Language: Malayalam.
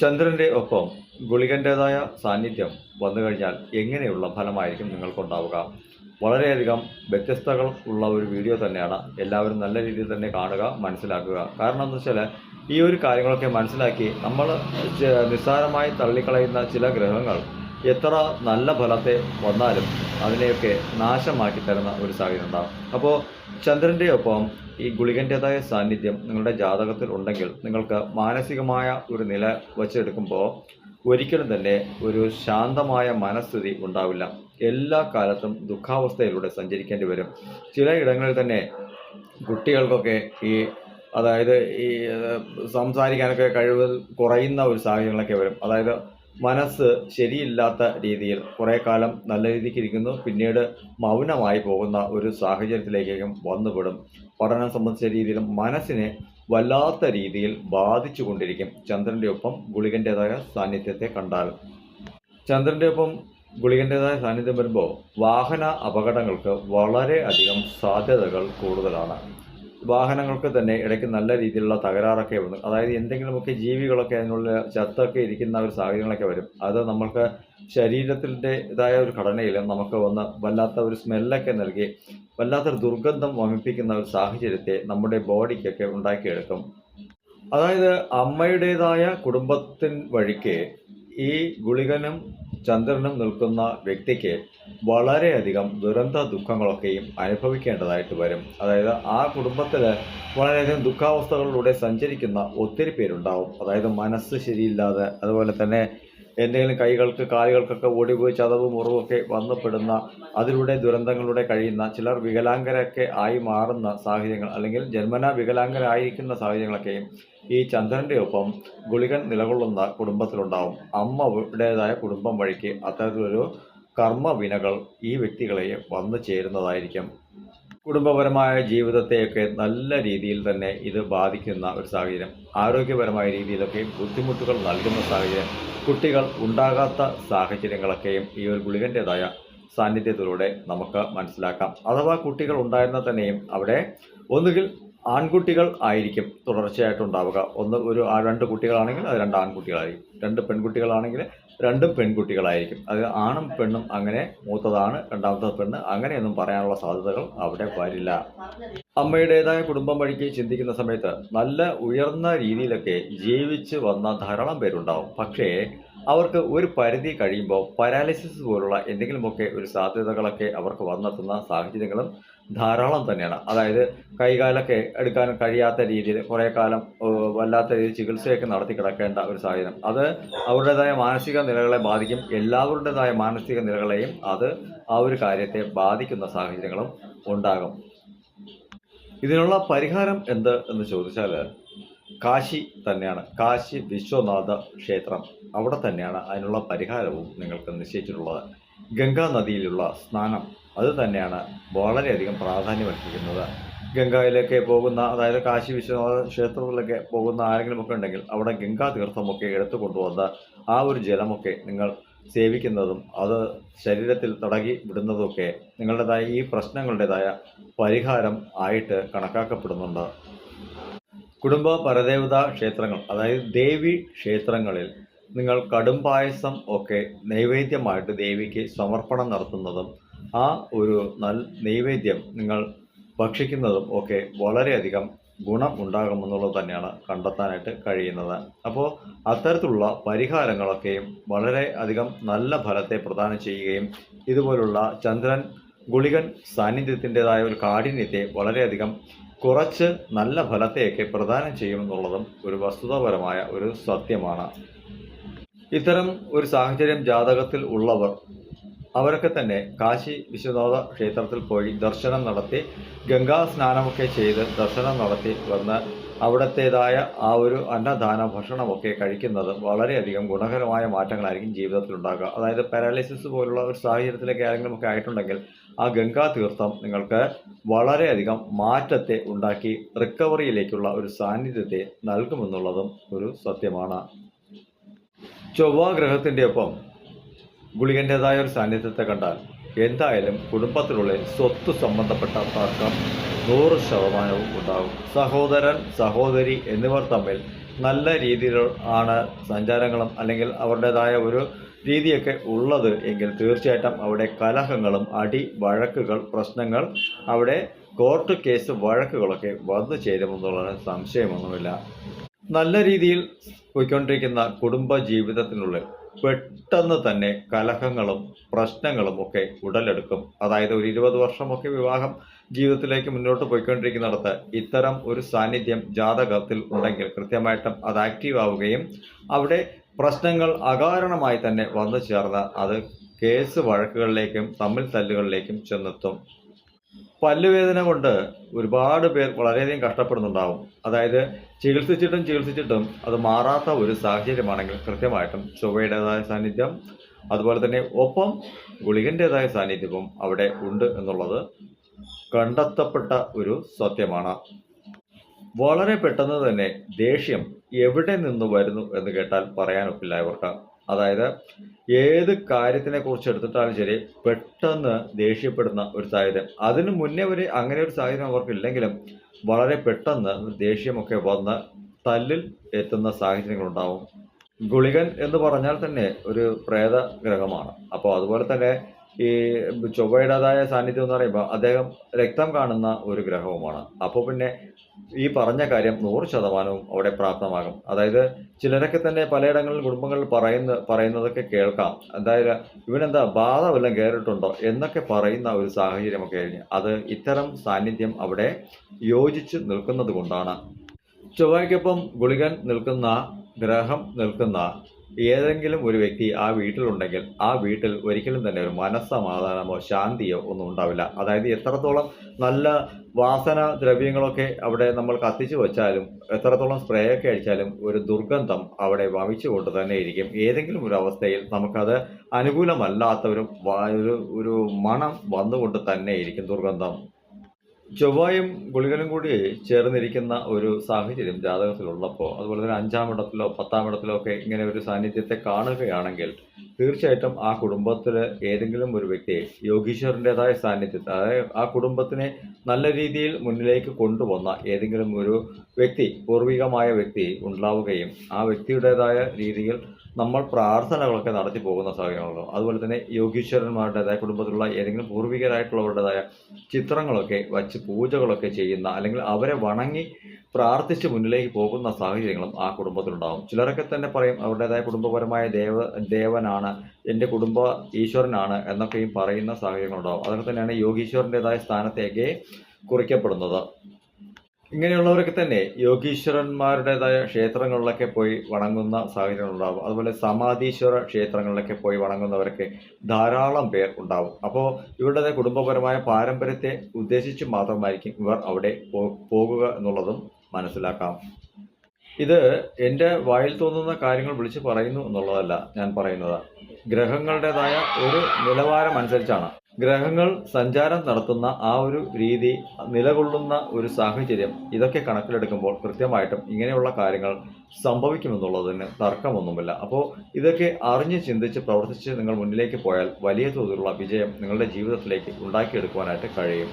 ചന്ദ്രന്റെ ഒപ്പം ഗുളികന്റേതായ സാന്നിധ്യം വന്നു കഴിഞ്ഞാൽ എങ്ങനെയുള്ള ഫലമായിരിക്കും നിങ്ങൾക്കുണ്ടാവുക? വളരെയധികം വ്യത്യസ്തകൾ ഉള്ള ഒരു വീഡിയോ തന്നെയാണ്. എല്ലാവരും നല്ല രീതിയിൽ തന്നെ കാണുക മനസ്സിലാക്കുക. കാരണം എന്താ വെച്ചാൽ ഈ ഒരു കാര്യങ്ങളൊക്കെ മനസ്സിലാക്കി നമ്മൾ നിസ്സാരമായി തള്ളിക്കളയുന്ന ചില ഗ്രഹങ്ങൾ എത്ര നല്ല ഫലത്തെ വന്നാലും അതിനെയൊക്കെ നാശമാക്കി തരുന്ന ഒരു സാഹചര്യം ഉണ്ടാകും അപ്പോൾ ചന്ദ്രന്റെ ഒപ്പം ഈ ഗുളികന്റെതായ സാന്നിധ്യം നിങ്ങളുടെ ജാതകത്തിൽ ഉണ്ടെങ്കിൽ നിങ്ങൾക്ക് മാനസികമായ ഒരു നില വച്ചെടുക്കുമ്പോൾ ഒരിക്കലും തന്നെ ഒരു ശാന്തമായ മനസ്ഥിതി ഉണ്ടാവില്ല. എല്ലാ കാലത്തും ദുഃഖാവസ്ഥയിലൂടെ സഞ്ചരിക്കേണ്ടി വരും. ചിലയിടങ്ങളിൽ തന്നെ കുട്ടികൾക്കൊക്കെ ഈ അതായത് ഈ സംസാരിക്കാനൊക്കെ കഴിവ് കുറയുന്ന ഒരു സാഹചര്യങ്ങളൊക്കെ വരും. അതായത് മനസ്സ് ശരിയില്ലാത്ത രീതിയിൽ കുറേ കാലം നല്ല രീതിക്ക് ഇരിക്കുന്നു. പിന്നീട് മൗനമായി പോകുന്ന ഒരു സാഹചര്യത്തിലേക്കും വന്നുപെടും. പഠനം സംബന്ധിച്ച രീതിയിൽ മനസ്സിനെ വല്ലാത്ത രീതിയിൽ ബാധിച്ചു കൊണ്ടിരിക്കും ചന്ദ്രന്റെ ഒപ്പം ഗുളികന്റെതായ സാന്നിധ്യത്തെ കണ്ടാൽ. ചന്ദ്രന്റെ ഒപ്പം ഗുളികന്റെതായ സാന്നിധ്യം വരുമ്പോൾ വാഹന അപകടങ്ങൾക്ക് വളരെ അധികം സാധ്യതകൾ കൂടുതലാണ്. വാഹനങ്ങൾക്ക് തന്നെ ഇടയ്ക്ക് നല്ല രീതിയിലുള്ള തകരാറൊക്കെ വന്നു. അതായത് എന്തെങ്കിലുമൊക്കെ ജീവികളൊക്കെ അതിനുള്ള ചത്തൊക്കെ ഇരിക്കുന്ന ഒരു സാഹചര്യങ്ങളൊക്കെ വരും. അത് നമ്മൾക്ക് ശരീരത്തിന്റെ ഇതായ ഒരു ഘടനയിൽ നമുക്ക് വന്ന് വല്ലാത്ത ഒരു സ്മെല്ലൊക്കെ നൽകി വല്ലാത്തൊരു ദുർഗന്ധം വമിപ്പിക്കുന്ന ഒരു സാഹചര്യത്തെ നമ്മുടെ ബോഡിക്കൊക്കെ ഉണ്ടാക്കിയെടുക്കും. അതായത് അമ്മയുടേതായ കുടുംബത്തിൻ വഴിക്ക് ഈ ഗുളികനും ചന്ദ്രനും നിൽക്കുന്ന വ്യക്തിക്ക് വളരെയധികം ദുരന്ത ദുഃഖങ്ങളൊക്കെയും അനുഭവിക്കേണ്ടതായിട്ട് വരും. അതായത് ആ കുടുംബത്തിൽ വളരെയധികം ദുഃഖാവസ്ഥകളിലൂടെ സഞ്ചരിക്കുന്ന ഒത്തിരി പേരുണ്ടാവും. അതായത് മനസ്സ് ശരിയില്ലാതെ അതുപോലെ തന്നെ എന്തെങ്കിലും കൈകൾക്ക് കാലുകൾക്കൊക്കെ ഓടിപ്പോയി ചതവ് മുറിവൊക്കെ വന്നപ്പെടുന്ന അതിലൂടെ ദുരന്തങ്ങളിലൂടെ കഴിയുന്ന ചിലർ വികലാംഗരൊക്കെ ആയി മാറുന്ന സാഹചര്യങ്ങൾ അല്ലെങ്കിൽ ജന്മന വികലാംഗരായിരിക്കുന്ന സാഹചര്യങ്ങളൊക്കെയും ഈ ചന്ദ്രന്റെ ഒപ്പം ഗുളികൻ നിലകൊള്ളുന്ന കുടുംബത്തിലുണ്ടാവും. അമ്മയുടേതായ കുടുംബം വഴിക്ക് അത്തരത്തിലൊരു കർമ്മവിനകൾ ഈ വ്യക്തികളെ വന്നു ചേരുന്നതായിരിക്കും. കുടുംബപരമായ ജീവിതത്തെയൊക്കെ നല്ല രീതിയിൽ തന്നെ ഇത് ബാധിക്കുന്ന ഒരു സാഹചര്യം. ആരോഗ്യപരമായ രീതിയിലൊക്കെ ബുദ്ധിമുട്ടുകൾ നൽകുന്ന സാഹചര്യം കുട്ടികൾ ഉണ്ടാകാത്ത സാഹചര്യങ്ങളൊക്കെയും ഈ ഒരു ഗുളികന്റെതായ സാന്നിധ്യത്തിലൂടെ നമുക്ക് മനസ്സിലാക്കാം. അഥവാ കുട്ടികൾ ഉണ്ടായിരുന്ന തന്നെയും അവിടെ ഒന്നുകിൽ ആൺകുട്ടികൾ ആയിരിക്കും തുടർച്ചയായിട്ട് ഉണ്ടാവുക. ഒന്ന് ഒരു രണ്ട് കുട്ടികളാണെങ്കിൽ അത് രണ്ട് ആൺകുട്ടികളായിരിക്കും. രണ്ട് പെൺകുട്ടികളാണെങ്കിൽ രണ്ടും പെൺകുട്ടികളായിരിക്കും. അത് ആണും പെണ്ണും അങ്ങനെ മൂത്തതാണ് രണ്ടാമത്തെ പെണ്ണ് അങ്ങനെയൊന്നും പറയാനുള്ള സാധ്യതകൾ അവിടെ വരില്ല. അമ്മയുടേതായ കുടുംബം വഴിക്ക് ചിന്തിക്കുന്ന സമയത്ത് നല്ല ഉയർന്ന രീതിയിലൊക്കെ ജീവിച്ച് വന്ന ധാരാളം പേരുണ്ടാവും. പക്ഷേ അവർക്ക് ഒരു പരിധി കഴിയുമ്പോൾ പാരാലിസിസ് പോലുള്ള എന്തെങ്കിലുമൊക്കെ ഒരു സാധ്യതകളൊക്കെ അവർക്ക് വന്നെത്തുന്ന സാഹചര്യങ്ങളും ധാരാളം തന്നെയാണ്. അതായത് കൈകാലൊക്കെ എടുക്കാൻ കഴിയാത്ത രീതിയിൽ കുറേ കാലം വല്ലാത്ത രീതിയിൽ ചികിത്സയൊക്കെ നടത്തി കിടക്കേണ്ട ഒരു സാഹചര്യം. അത് അവരുടേതായ മാനസിക നിലകളെ ബാധിക്കും. എല്ലാവരുടേതായ മാനസിക നിലകളെയും അത് ആ ഒരു കാര്യത്തെ ബാധിക്കുന്ന സാഹചര്യങ്ങളും ഉണ്ടാകും. ഇതിനുള്ള പരിഹാരം എന്ത് എന്ന് ചോദിച്ചാൽ കാശി തന്നെയാണ്. കാശി വിശ്വനാഥ ക്ഷേത്രം. അവിടെ തന്നെയാണ് അതിനുള്ള പരിഹാരവും നിങ്ങൾക്ക് നിശ്ചയിച്ചിട്ടുള്ളത്. ഗംഗാ നദിയിലുള്ള സ്നാനം അത് തന്നെയാണ് വളരെയധികം പ്രാധാന്യമർപ്പിക്കുന്നത് ഗംഗയിലൊക്കെ പോകുന്ന അതായത് കാശി വിശ്വനാഥ ക്ഷേത്രത്തിലൊക്കെ പോകുന്ന ആരെങ്കിലുമൊക്കെ ഉണ്ടെങ്കിൽ അവിടെ ഗംഗാ തീർത്ഥമൊക്കെ എടുത്തു കൊണ്ടുവന്ന് ആ ഒരു ജലമൊക്കെ നിങ്ങൾ സേവിക്കുന്നതും അത് ശരീരത്തിൽ തുടങ്ങി വിടുന്നതുമൊക്കെ നിങ്ങളുടേതായ ഈ പ്രശ്നങ്ങളുടേതായ പരിഹാരം ആയിട്ട് കണക്കാക്കപ്പെടുന്നുണ്ട്. കുടുംബ പരദേവത ക്ഷേത്രങ്ങൾ അതായത് ദേവി ക്ഷേത്രങ്ങളിൽ നിങ്ങൾ കടും പായസം ഒക്കെ നൈവേദ്യമായിട്ട് ദേവിക്ക് സമർപ്പണം നടത്തുന്നതും ആ ഒരു നൽ നൈവേദ്യം നിങ്ങൾ ഭക്ഷിക്കുന്നതും ഒക്കെ വളരെയധികം ഗുണം ഉണ്ടാകുമെന്നുള്ളത് തന്നെയാണ് കണ്ടെത്താനായിട്ട് കഴിയുന്നത്. അപ്പോൾ അത്തരത്തിലുള്ള പരിഹാരങ്ങളൊക്കെയും വളരെ അധികം നല്ല ഫലത്തെ പ്രദാനം ചെയ്യുകയും ഇതുപോലുള്ള ചന്ദ്രൻ ഗുളികൻ സാന്നിധ്യത്തിന്റെതായ ഒരു കാഠിന്യത്തെ വളരെയധികം കുറച്ച് നല്ല ഫലത്തെയൊക്കെ പ്രദാനം ചെയ്യുമെന്നുള്ളതും ഒരു വസ്തുതാപരമായ ഒരു സത്യമാണ്. ഇത്തരം ഒരു സാഹചര്യം ജാതകത്തിൽ ഉള്ളവർ അവരൊക്കെ തന്നെ കാശി വിശ്വനാഥ ക്ഷേത്രത്തിൽ പോയി ദർശനം നടത്തി ഗംഗാ സ്നാനമൊക്കെ ചെയ്ത് ദർശനം നടത്തി വന്ന് അവിടത്തേതായ ആ ഒരു അന്നദാന ഭക്ഷണമൊക്കെ കഴിക്കുന്നത് വളരെയധികം ഗുണകരമായ മാറ്റങ്ങളായിരിക്കും ജീവിതത്തിൽ ഉണ്ടാകുക. അതായത് പാരാലിസിസ് പോലുള്ള ഒരു സാഹചര്യത്തിലേക്ക് ആരെങ്കിലും ഒക്കെ ആയിട്ടുണ്ടെങ്കിൽ ആ ഗംഗാ തീർത്ഥം നിങ്ങൾക്ക് വളരെയധികം മാറ്റത്തെ ഉണ്ടാക്കി റിക്കവറിയിലേക്കുള്ള ഒരു സാന്നിധ്യത്തെ നൽകുമെന്നുള്ളതും ഒരു സത്യമാണ്. ചൊവ്വാ ഗ്രഹത്തിന്റെ ഒപ്പം ഗുളികന്റെതായ ഒരു സാന്നിധ്യത്തെ കണ്ടാൽ എന്തായാലും കുടുംബത്തിനുള്ളിൽ സ്വത്ത് സംബന്ധപ്പെട്ട തർക്കം നൂറ് ശതമാനവും ഉണ്ടാകും. സഹോദരൻ സഹോദരി എന്നിവർ തമ്മിൽ നല്ല രീതിയിൽ ആണ് സഞ്ചാരങ്ങളും അല്ലെങ്കിൽ അവരുടേതായ ഒരു രീതിയൊക്കെ ഉള്ളത് എങ്കിൽ തീർച്ചയായിട്ടും അവിടെ കലഹങ്ങളും അടി വഴക്കുകൾ പ്രശ്നങ്ങൾ അവിടെ കോർട്ട് കേസ് വഴക്കുകളൊക്കെ വന്നു ചേരുമെന്നുള്ളതിന് സംശയമൊന്നുമില്ല. നല്ല രീതിയിൽ പോയിക്കൊണ്ടിരിക്കുന്ന കുടുംബ ജീവിതത്തിനുള്ളിൽ പെട്ടെന്ന് തന്നെ കലഹങ്ങളും പ്രശ്നങ്ങളും ഒക്കെ ഉടലെടുക്കും. അതായത് ഒരു ഇരുപത് വർഷമൊക്കെ വിവാഹം ജീവിതത്തിലേക്ക് മുന്നോട്ട് പോയിക്കൊണ്ടിരിക്കുന്നിടത്ത് ഇത്തരം ഒരു സാന്നിധ്യം ജാതകത്തിൽ ഉണ്ടെങ്കിൽ കൃത്യമായിട്ടും അത് ആക്റ്റീവ് ആവുകയും അവിടെ പ്രശ്നങ്ങൾ അകാരണമായി തന്നെ വന്നു ചേർന്ന് അത് കേസ് വഴക്കുകളിലേക്കും തമ്മിൽ തല്ലുകളിലേക്കും ചെന്നെത്തും. പല്ലുവേദന കൊണ്ട് ഒരുപാട് പേർ വളരെയധികം കഷ്ടപ്പെടുന്നുണ്ടാവും. അതായത് ചികിത്സിച്ചിട്ടും ചികിത്സിച്ചിട്ടും അത് മാറാത്ത ഒരു സാഹചര്യമാണെങ്കിൽ കൃത്യമായിട്ടും ചൊവ്വയുടേതായ സാന്നിധ്യം അതുപോലെ തന്നെ ഒപ്പം ഗുളികന്റെതായ സാന്നിധ്യവും അവിടെ ഉണ്ട് എന്നുള്ളത് കണ്ടെത്തപ്പെട്ട ഒരു സത്യമാണ്. വളരെ പെട്ടെന്ന് തന്നെ ദേഷ്യം എവിടെ നിന്ന് വരുന്നു എന്ന് കേട്ടാൽ പറയാനൊക്കില്ല ഇവർക്ക് അതായത് ഏത് കാര്യത്തിനെ കുറിച്ച് എടുത്തിട്ടാലും ശരി പെട്ടെന്ന് ദേഷ്യപ്പെടുന്ന ഒരു സാഹചര്യം. അതിനു മുന്നേ ഒരു അങ്ങനെ ഒരു സാഹചര്യം അവർക്കില്ലെങ്കിലും വളരെ പെട്ടെന്ന് ദേഷ്യമൊക്കെ വന്ന് തല്ലിൽ എത്തുന്ന സാഹചര്യങ്ങളുണ്ടാവും. ഗുളികൻ എന്ന് പറഞ്ഞാൽ തന്നെ ഒരു പ്രേത ഗ്രഹമാണ് അപ്പോൾ അതുപോലെ തന്നെ ഈ ചൊവ്വയുടേതായ സാന്നിധ്യം എന്ന് പറയുമ്പോൾ അദ്ദേഹം രക്തം കാണുന്ന ഒരു ഗ്രഹവുമാണ്. അപ്പോൾ പിന്നെ ഈ പറഞ്ഞ കാര്യം നൂറ് ശതമാനവും അവിടെ പ്രാപ്തമാകും. അതായത് ചിലരൊക്കെ തന്നെ പലയിടങ്ങളിൽ കുടുംബങ്ങളിൽ പറയുന്ന പറയുന്നതൊക്കെ കേൾക്കാം. അതായത് ഇവനെന്താ ബാധ വല്ലതും കയറിയിട്ടുണ്ടോ എന്നൊക്കെ പറയുന്ന ഒരു സാഹചര്യമൊക്കെ കഴിഞ്ഞ് അത് ഇത്തരം സാന്നിധ്യം അവിടെ യോജിച്ച് നിൽക്കുന്നത് കൊണ്ടാണ്. ചൊവ്വയ്ക്കൊപ്പം ഗുളികൻ നിൽക്കുന്ന ഗ്രഹം നിൽക്കുന്ന ഏതെങ്കിലും ഒരു വ്യക്തി ആ വീട്ടിലുണ്ടെങ്കിൽ ആ വീട്ടിൽ ഒരിക്കലും തന്നെ ഒരു മനസ്സമാധാനമോ ശാന്തിയോ ഒന്നും ഉണ്ടാവില്ല. അതായത് എത്രത്തോളം നല്ല വാസന ദ്രവ്യങ്ങളൊക്കെ അവിടെ നമ്മൾ കത്തിച്ചു വെച്ചാലും എത്രത്തോളം സ്പ്രേ ഒക്കെ അടിച്ചാലും ഒരു ദുർഗന്ധം അവിടെ വമിച്ചുകൊണ്ട് തന്നെ ഇരിക്കും. ഏതെങ്കിലും ഒരു അവസ്ഥയിൽ നമുക്കത് അനുകൂലമല്ലാത്ത ഒരു ഒരു മണം വന്നുകൊണ്ട് തന്നെ ഇരിക്കും ദുർഗന്ധം. ചൊവ്വായും ഗുളികനും കൂടി ചേർന്നിരിക്കുന്ന ഒരു സാഹചര്യം ജാതകത്തിലുള്ളപ്പോൾ അതുപോലെ തന്നെ അഞ്ചാം ഇടത്തിലോ പത്താം ഇടത്തിലോ ഒക്കെ ഇങ്ങനെ ഒരു സാന്നിധ്യത്തെ കാണുകയാണെങ്കിൽ തീർച്ചയായിട്ടും ആ കുടുംബത്തിലെ ഏതെങ്കിലും ഒരു വ്യക്തിയെ യോഗീശ്വരന്റെതായ സാന്നിധ്യത്തിൽ അതായത് ആ കുടുംബത്തിനെ നല്ല രീതിയിൽ മുന്നിലേക്ക് കൊണ്ടുവന്ന ഏതെങ്കിലും ഒരു വ്യക്തി പൂർവികമായ വ്യക്തി ഉണ്ടാവുകയും ആ വ്യക്തിയുടേതായ രീതിയിൽ നമ്മൾ പ്രാർത്ഥനകളൊക്കെ നടത്തി പോകുന്ന സാഹചര്യങ്ങളുള്ളൂ അതുപോലെ തന്നെ യോഗീശ്വരന്മാരുടേതായ കുടുംബത്തിലുള്ള ഏതെങ്കിലും പൂർവികരായിട്ടുള്ളവരുടേതായ ചിത്രങ്ങളൊക്കെ വച്ച് പൂജകളൊക്കെ ചെയ്യുന്ന അല്ലെങ്കിൽ അവരെ വണങ്ങി പ്രാർത്ഥിച്ച് മുന്നിലേക്ക് പോകുന്ന സാഹചര്യങ്ങളും ആ കുടുംബത്തിലുണ്ടാകും ചിലരൊക്കെ തന്നെ പറയും അവരുടേതായ കുടുംബപരമായ ദേവ ദേവനാണ് എന്റെ കുടുംബ ഈശ്വരനാണ് എന്നൊക്കെയും പറയുന്ന സാഹചര്യങ്ങളുണ്ടാകും അതൊക്കെ തന്നെയാണ് യോഗീശ്വരന്റെതായ സ്ഥാനത്തേക്ക് കുറിക്കപ്പെടുന്നത്. ഇങ്ങനെയുള്ളവരൊക്കെ തന്നെ യോഗീശ്വരന്മാരുടേതായ ക്ഷേത്രങ്ങളിലൊക്കെ പോയി വണങ്ങുന്ന സാഹചര്യങ്ങളുണ്ടാകും അതുപോലെ സമാധീശ്വര ക്ഷേത്രങ്ങളിലൊക്കെ പോയി വണങ്ങുന്നവരൊക്കെ ധാരാളം പേർ ഉണ്ടാവും. അപ്പോൾ ഇവരുടെ കുടുംബപരമായ പാരമ്പര്യത്തെ ഉദ്ദേശിച്ച് മാത്രമായിരിക്കും ഇവർ അവിടെ പോകുക എന്നുള്ളതും മനസ്സിലാക്കാം. ഇത് എന്റെ വായിൽ തോന്നുന്ന കാര്യങ്ങൾ വിളിച്ച് പറയുന്നു എന്നുള്ളതല്ല ഞാൻ പറയുന്നത്. ഗ്രഹങ്ങളുടേതായ ഒരു നിലവാരം അനുസരിച്ചാണ് ഗ്രഹങ്ങൾ സഞ്ചാരം നടത്തുന്ന ആ ഒരു രീതി നിലകൊള്ളുന്ന ഒരു സാഹചര്യം ഇതൊക്കെ കണക്കിലെടുക്കുമ്പോൾ കൃത്യമായിട്ടും ഇങ്ങനെയുള്ള കാര്യങ്ങൾ സംഭവിക്കുമെന്നുള്ളതിന് തർക്കമൊന്നുമില്ല. അപ്പോൾ ഇതൊക്കെ അറിഞ്ഞ് ചിന്തിച്ച് പ്രവർത്തിച്ച് നിങ്ങൾ മുന്നിലേക്ക് പോയാൽ വലിയ തോതിലുള്ള വിജയം നിങ്ങളുടെ ജീവിതത്തിലേക്ക് ഉണ്ടാക്കിയെടുക്കുവാനായിട്ട് കഴിയും.